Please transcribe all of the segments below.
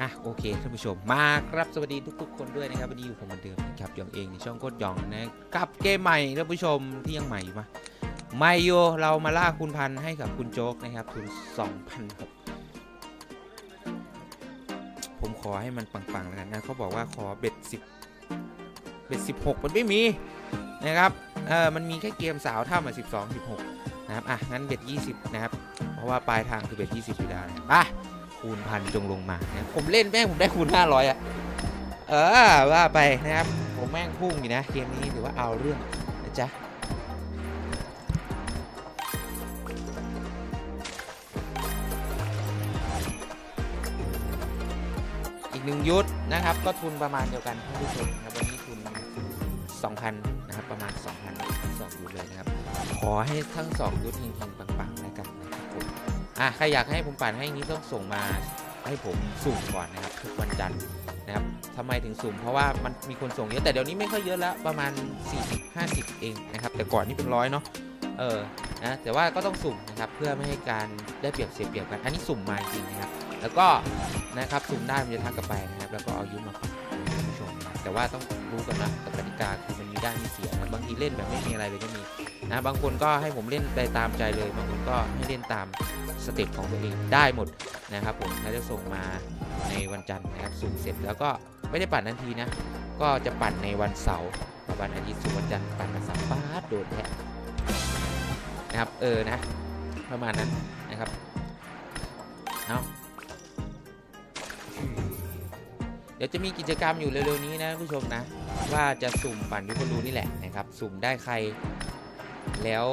อะโอเคท่านผู้ชมมาครับสวัสดีทุกๆ คนด้วยนะครับวันนี้อยู่ผมเหมือนเดิมนะครับยองเองในช่องโคตรยองนะกับเกมใหม่ท่านผู้ชมที่ยังใหม่อยู่ปะใหม่อยู่เรามาล่าคุณพันให้กับคุณโจ๊กนะครับทุน2,000ครับผมขอให้มันปังๆแล้วกันนะเขาบอกว่าขอเบ็ด10เบ็ด16 มันไม่มีนะครับเออมันมีแค่เกมสาวถ้ำอะ12 16นะครับอะงั้นเบ็ด20นะครับเพราะว่าปลายทางคือเบ็ด20อยู่แล้วนะครับอะ คูณพันจงลงมานะผมเล่นแม่งผมได้คูณ 500อะเออว่าไปนะครับผมแม่งพุ่งอยู่นะเกมนี้ถือว่าเอาเรื่องนะจ๊ะอีกหนึ่งยุทธนะครับ ก็ทุนประมาณเดียวกันท่านผู้ชมครับวันนี้ทุน 2,000 นะครับ ประมาณ 2,000สองยุทธเลยนะครับ ขอให้ทั้งสองยุทธเฮงๆปังๆแล้วกันนะ อะใครอยากให้ผมปั่นให้อย่างนี้ต้องส่งมาให้ผมสุ่มก่อนนะครับทุกวันจันทร์นะครับทำไมถึงสุ่มเพราะว่ามันมีคนส่งเยอะแต่เดี๋ยวนี้ไม่ค่อยเยอะแล้วประมาณ 40 50 เองนะครับแต่ก่อนนี่เป็นร้อยเนาะเออนะแต่ว่าก็ต้องสุ่มนะครับเพื่อไม่ให้การได้เปรียบเสียเปรียบกันอันนี้สุ่มมาจริงนะครับแล้วก็นะครับสุ่มได้มันจะทักกลับไปนะครับแล้วก็เอายุมาฝากคุณผู้ชมนะแต่ว่าต้องรู้กันนะกติกาคือมันมีได้มีเสียนะบางทีเล่นแบบไม่มีอะไรเลยก็มีนะบางคนก็ให้ผมเล่นไปตามใจเลยบางคนก็ให้เล่นตาม สเต็ปของตัวเองได้หมดนะครับผมเขาจะส่งมาในวันจันทร์นะครับสุ่มเสร็จแล้วก็ไม่ได้ปั่นทันทีนะ ก็จะปั่นในวันเสาร์วันอาทิตย์สุ่มวันจันทร์ปั่นวันเสาร์ป้าดโดนแทะนะครับเออนะประมาณนั้นนะครับเอาเดี๋ยวจะมีกิจกรรมอยู่เร็วๆนี้นะผู้ชมนะ ว่าจะสุ่มปั่นยุครูนี่แหละนะครับ สุ่มได้ใครแล้ว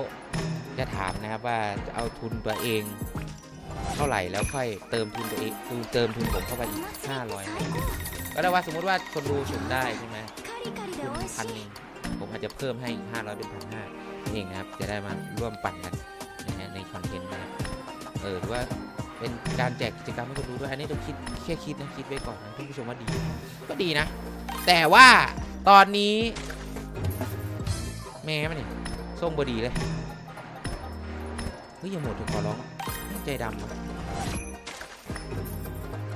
จะถามนะครับว่าจะเอาทุนตัวเอง เท่าไหร่แล้วค่อยเติมทุนตัวเองคือเติมทุนผมเข้าไปอีก500ก็ได้ว่าสมมติว่าคนดูสุ่มได้ใช่ไหมทุนพันหนึ่งผมอาจจะเพิ่มให้อีก500เป็นพันห้าเองนะครับ จะได้มาร่วมปั่นกันนะฮะในคอนเทนต์นะครับเออหรือว่าเป็นการแจกกิจกรรมให้คนดูด้วยอันนี้ต้องคิดแค่คิดนะคิดไว้ก่อนนะท่านผู้ชมว่าดี ก็ดีนะ แต่ว่าตอนนี้แม่มันนี่ส้มบดีเลยเฮ้ยอย่าหมดถูกขอร้อง ใจดำ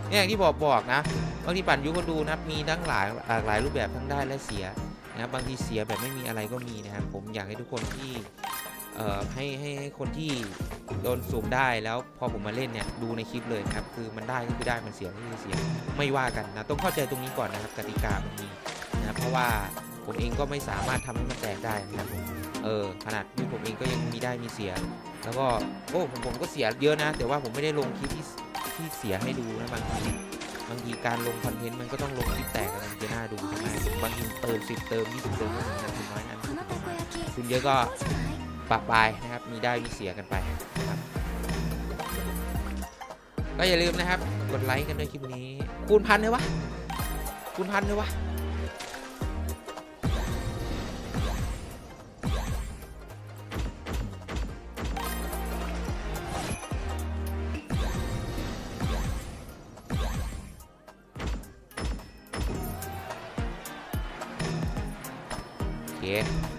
เนี่ยอย่างที่บอกบอกนะบางทีปั่นยุก็ดูนะครับมีทั้งหลายหลากหลายรูปแบบทั้งได้และเสียนะครับบางทีเสียแบบไม่มีอะไรก็มีนะครับผมอยากให้ทุกคนที่เอ่อให้ให้ให้คนที่โดนสูมได้แล้วพอผมมาเล่นเนี่ยดูในคลิปเลยครับคือมันได้ก็คือได้มันเสียก็คือเสียไม่ว่ากันนะต้องเข้าใจตรงนี้ก่อนนะครับกติกามันมีนะครับเพราะว่าผมเองก็ไม่สามารถทำให้มันแตกได้นะครับผมเออขนาดที่ผมเองก็ยังมีได้มีเสีย แล้วก็โอ้ผมผมก็เสียเยอะนะ แต่ว่าผมไม่ได้ลงคลิปที่ที่เสียให้ดูนะบางทีบางทีการลงคอนเทนต์มันก็ต้องลงคลิปแตกกันจะน่าดูใช่ไหมบางทีเติมสิบเติมยี่สิบเติมก็มีนะทุนน้อยนั้นทุนเยอะก็ปะปายนะครับ มีได้มีเสียกันไปครับก็อย่าลืมนะครับ กดไลค์กันด้วยคลิปนี้ คูณพันเลยวะคูณพันเลยวะ เค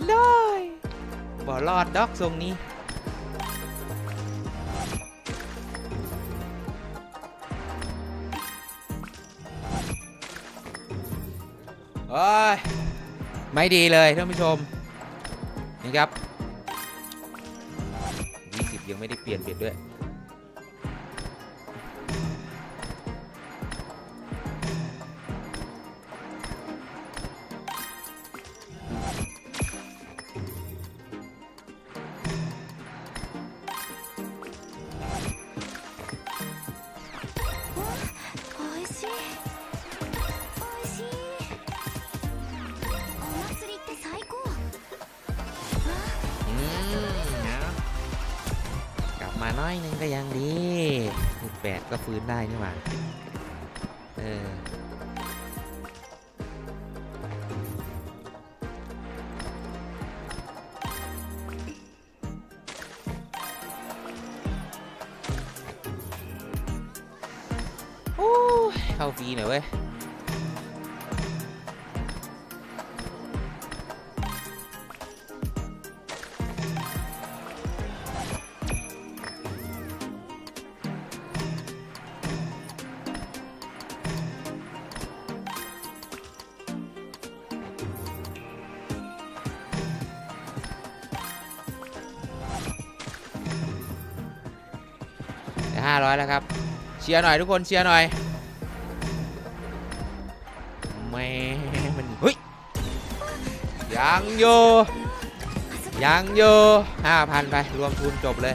เจ็ดร้อยบ่รอดดอกทรงนี้ โอ้ย ไม่ดีเลยท่านผู้ชม นี่ครับ 20 ยังไม่ได้เปลี่ยนเบ็ดด้วย น้อยหนึงก็ยังดีลูกแปดก็ฟื้นได้นี่หว่าเออโอ้เข้าฟรีหน่อยเว้ย จะห้าร้อยแล้วครับ เชียร์หน่อยทุกคนเชียร์หน่อยแม่มันเฮ้ยยังอยู่ยังอยู่ห้าพันไป รวมทุนจบเลย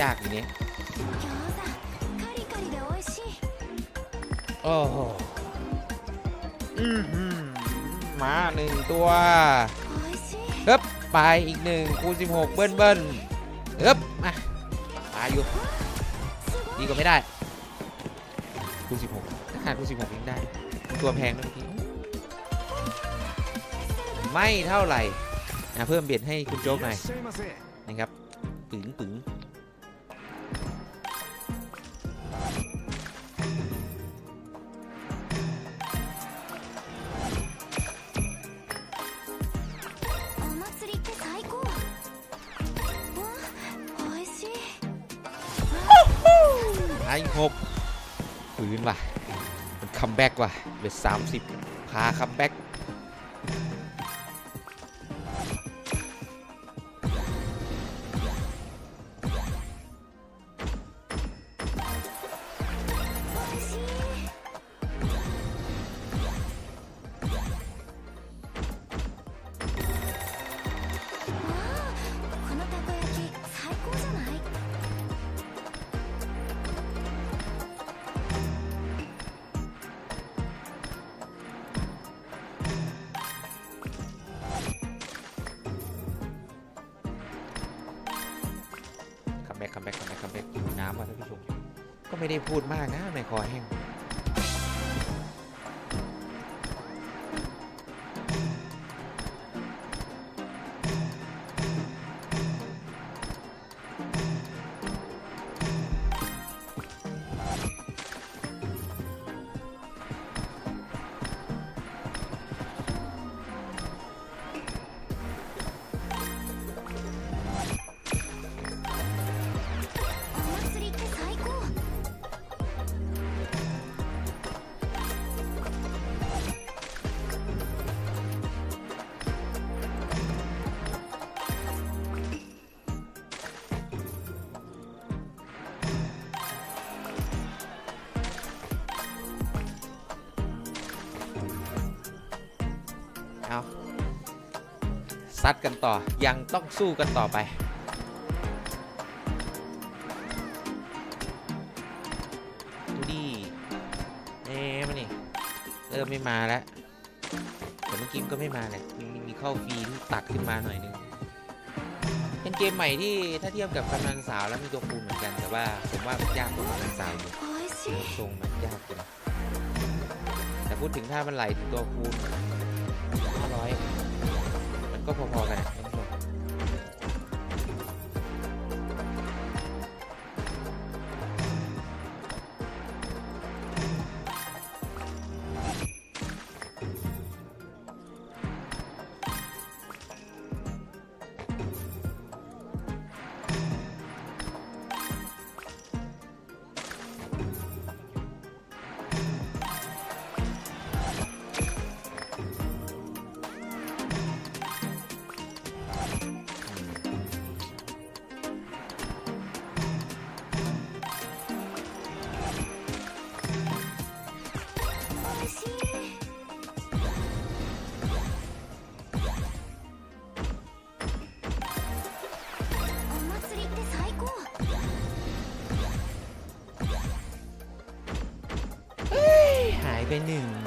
ยากอีกนี่ยโอ้มาหนึ่งตัวเอ๊บไปอีกหนึ่งคูณหกเบิ้ลเบิ้ลเอ๊บมามาอยู่ ดีกว่าไม่ได้คูณ16ขาดคูณหกยังได้ ตัวแพงนะเมื่อกี้ไม่เท่าไหร่เพิ่มเบียดให้คุณโจ๊กหน่อยนะครับปึงปึง ปืนว่ะ มันคัมแบ็กว่ะเหลือสามสิบพาคัมแบ็ก ไม่ได้พูดมากนะไม่คอแห้ง ซัดกันต่อ ยังต้องสู้กันต่อไป ดูดิเอ๊ะมันี่เริ่มไม่มาแล้วแต่เมื่อกี้ก็ไม่มาเนี่ยมีเข้าฟีนตักขึ้นมาหน่อยนึงเป็นเกมใหม่ที่ถ้าเทียบกับกำลังสาวแล้วมีตัวคูณเหมือนกัน แต่ว่าผมว่ามันยากกว่ากำลังสาวอยู่ทรงมันยากกว่าแต่พูดถึงถ้ามันไหลถึงตัวคูณ ก็พอๆกัน ห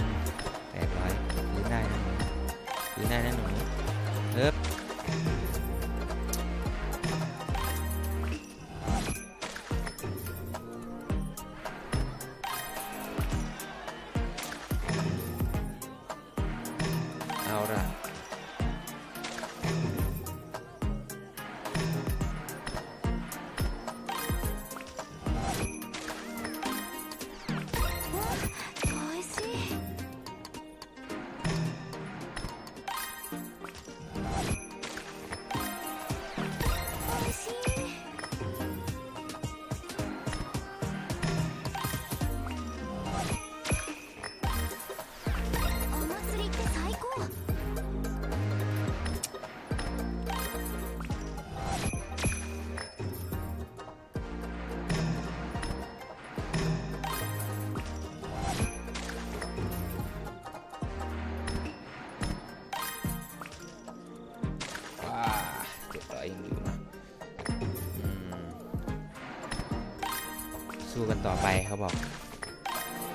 ไปเขาบอก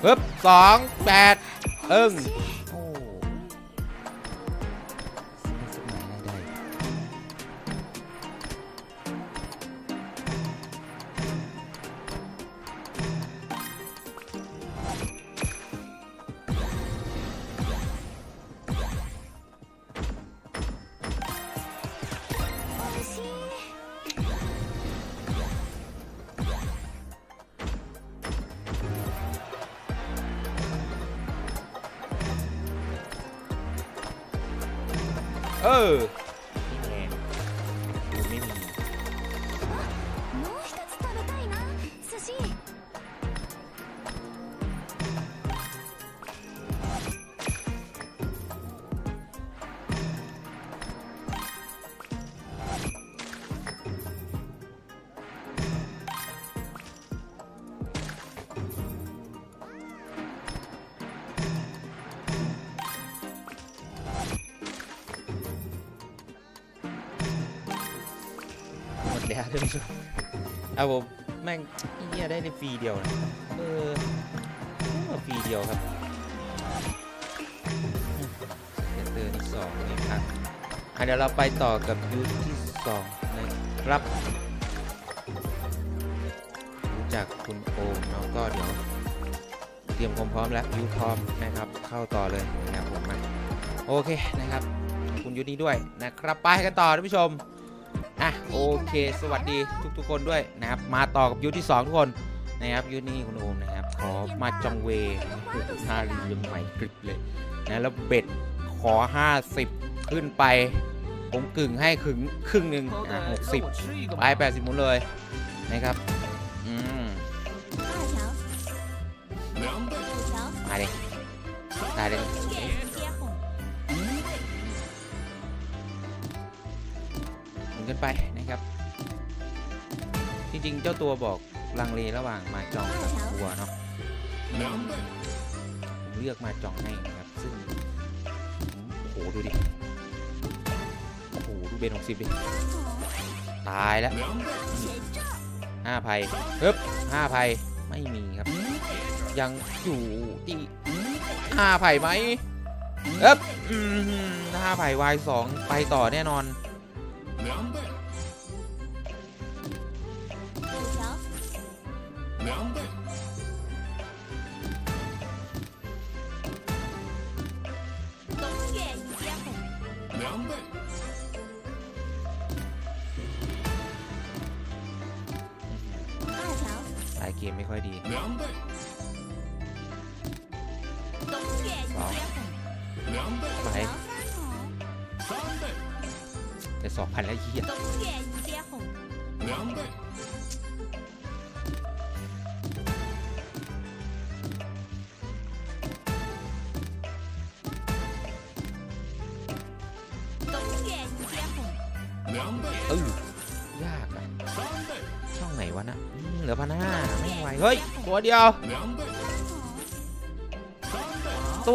ปึ๊บสองแปดเอิ้ง ท่านผู้ชมเอาผมแม่งเหี้ยได้ในฟรีเดียวนะเออเอาฟรีเดียวครับเซนเตอร์ที่สองนี่ครับเดี๋ยวเราไปต่อกับยูทที่สองนะครับรู้จักคุณโอมเนาะก็เดี๋ยวเตรียมความพร้อมแล้วยูพร้อมนะครับ เข้าต่อเลยนะครับผมมาโอเคนะครับขอบคุณยูนี้ด้วยนะครับไปกันต่อท่านผู้ชม อะโอเค สวัสดีทุกๆคนด้วยนะครับ มาต่อกับยูที่ 2 ทุกคนนะครับยูนี่คุณโอมนะครับขอมาจองเวฮารียังใหม่กริบเลยนะแล้วเบ็ดขอ 50 ขึ้นไป ผมกึ่งให้ขึงครึ่งหนึ่งอะหกสิบไปแปดสิบหมดเลยนะครับอืมมาเลยมาเลย กันไปนะครับ จริงๆ เจ้าตัวบอกลังเลระหว่างมาจองกับตัวเนาะผมเลือกมาจองให้นะครับ ซึ่งโอ้โหดูดิ โอ้โหดูเบนหกสิบดิ ตายแล้วห้าภัยปึ๊บห้าภัยไม่มีครับ ยังอยู่ที่ห้าไผ่ไหมเอ๊บห้าไผ่วายสองไปต่อแน่นอน đó vậy để sọt phải là gì vậy? Ừ. Dạ. Da cả sau này bạn ạ? Ừ, Lửa bạn à mấy ngoài. Ơi bỏ đi không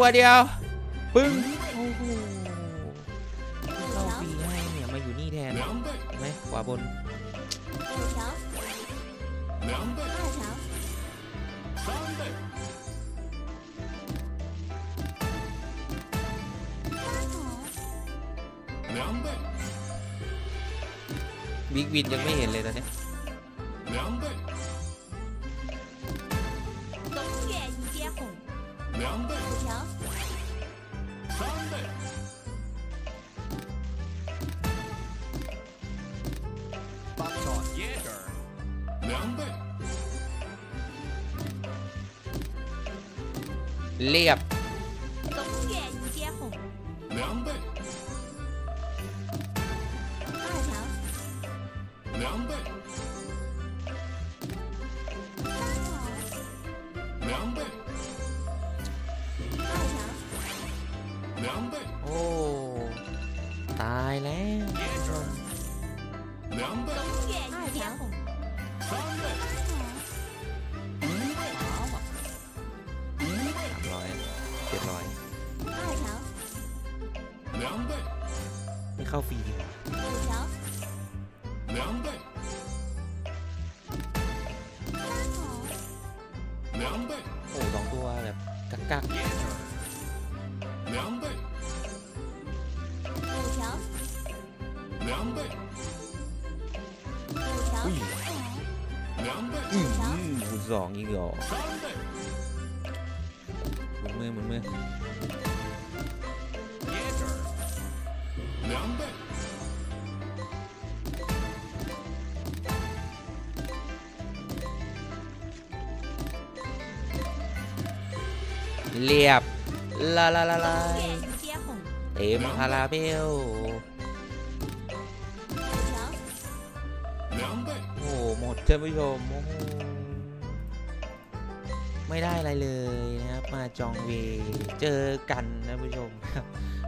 ตัวเดียว ปึ้งโอ้โหเราฟรีให้เนี่ยมาอยู่นี่แทนเห็นไหมขวาบนบิ๊กวินยังไม่เห็นเลยตอนนี้ เรียบ 消费一点。九条，两倍，三筒，两倍，哦，当多啊，嘎嘎，两倍，五条，两倍，五条，两倍，嗯，不知道你个。 เรียบลาลาลาลาเต็มคาราเบลโอ้หมดท่านผู้ชมไม่ได้อะไรเลยนะครับ มาจองเวเจอกันนะผู้ชม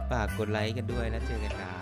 ฝากกดไลค์กันด้วยแล้วเจอกันครับ